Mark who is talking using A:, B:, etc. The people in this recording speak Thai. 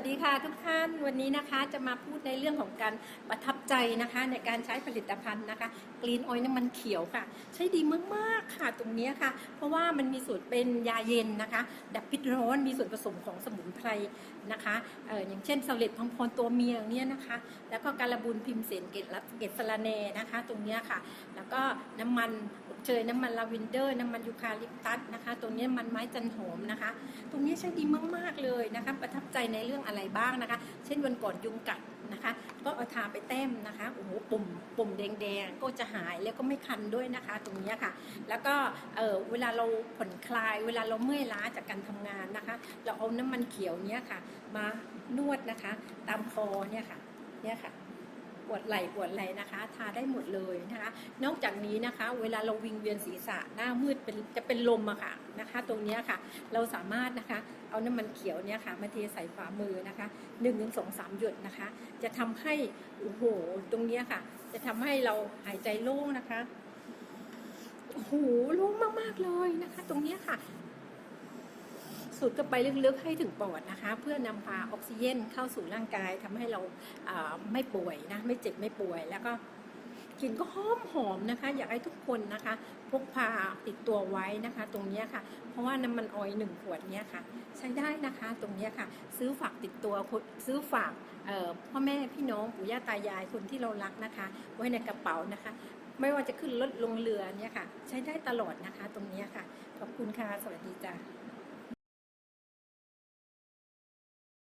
A: วัสดีค่ะทุกท่านวันนี้นะคะจะมาพูดในเรื่องของการประทับใจนะคะ ในการใช้ผลิตภัณฑ์นะคะกรีนออยน้ำมันเขียวค่ะ ใช้ดีมากๆค่ะตรงนี้ค่ะ เพราะว่ามันมีส่วนเป็นยาเย็นนะคะ ดับพิษร้อนมีส่วนผสมของสมุนไพรนะคะเอออย่างเช่นเซเลตพังพรตัวเมียอย่างเนี้ยนะคะ แล้วก็การบูนพิมเสนเกตลเกตสลาเนนะคะ ตรงนี้ค่ะ แล้วก็น้ำมันอบเชยน้ำมันลาเวนเดอร์ น้ำมันยูคาลิปตัสนะคะตรงนี้มันไม้จันหอมนะคะ ตรงนี้ใช้ดีมากๆเลยนะคะประทับ ใจในเรื่องอะไรบ้างนะคะ เช่นวันก่อนยุงกัดนะคะ ก็เอาทาไปแต้มนะคะโอ้โหปุ่มปุ่มแดงๆก็จะหายแล้วก็ไม่คันด้วยนะคะ ตรงนี้ค่ะ แล้วก็เออเวลาเราผ่อนคลาย เวลาเราเมื่อยล้าจากการทำงานนะคะ เราเอาน้ำมันเขียวเนี้ยค่ะ มานวดนะคะ ตามคอเนี่ยค่ะเนี่ยค่ะ ปวดไหล่ปวดไหล่นะคะ ทาได้หมดเลยนะคะ นอกจากนี้นะคะ เวลาเราวิงเวียนศีรษะหน้ามืดเป็นจะเป็นลมอะค่ะนะคะ ตรงนี้ค่ะ เราสามารถนะคะ เอาน้ำมันเขียวเนี่ยค่ะมาเทใส่ฝ่ามือนะคะหนึ่งถึงสองสามหยดนะคะ จะทำให้โอ้โหตรงนี้ค่ะ จะทำให้เราหายใจโล่งนะคะโอ้โหโล่งมากๆเลยนะคะ ตรงนี้ค่ะ สูดเข้าไปลึกๆให้ถึงปอดนะคะ เพื่อนำพาออกซิเจนเข้าสู่ร่างกายทำให้เราอ่าไม่ป่วยนะไม่เจ็บไม่ป่วยแล้วก็กลิ่นก็หอมหอมนะคะ อยากให้ทุกคนนะคะพกพาติดตัวไว้นะคะ ตรงนี้ค่ะ เพราะว่าน้ำมันออยล์หนึ่งขวดเนี้ยค่ะ ใช้ได้นะคะตรงนี้ค่ะ ซื้อฝากติดตัวซื้อฝากพ่อแม่พี่น้องปู่ย่าตายายคนที่เรารักนะคะ ไว้ในกระเป๋านะคะ ไม่ว่าจะขึ้นรถลงเรือเนี่ยค่ะ ใช้ได้ตลอดนะคะ ตรงนี้ค่ะขอบคุณค่ะสวัสดีจ้ะ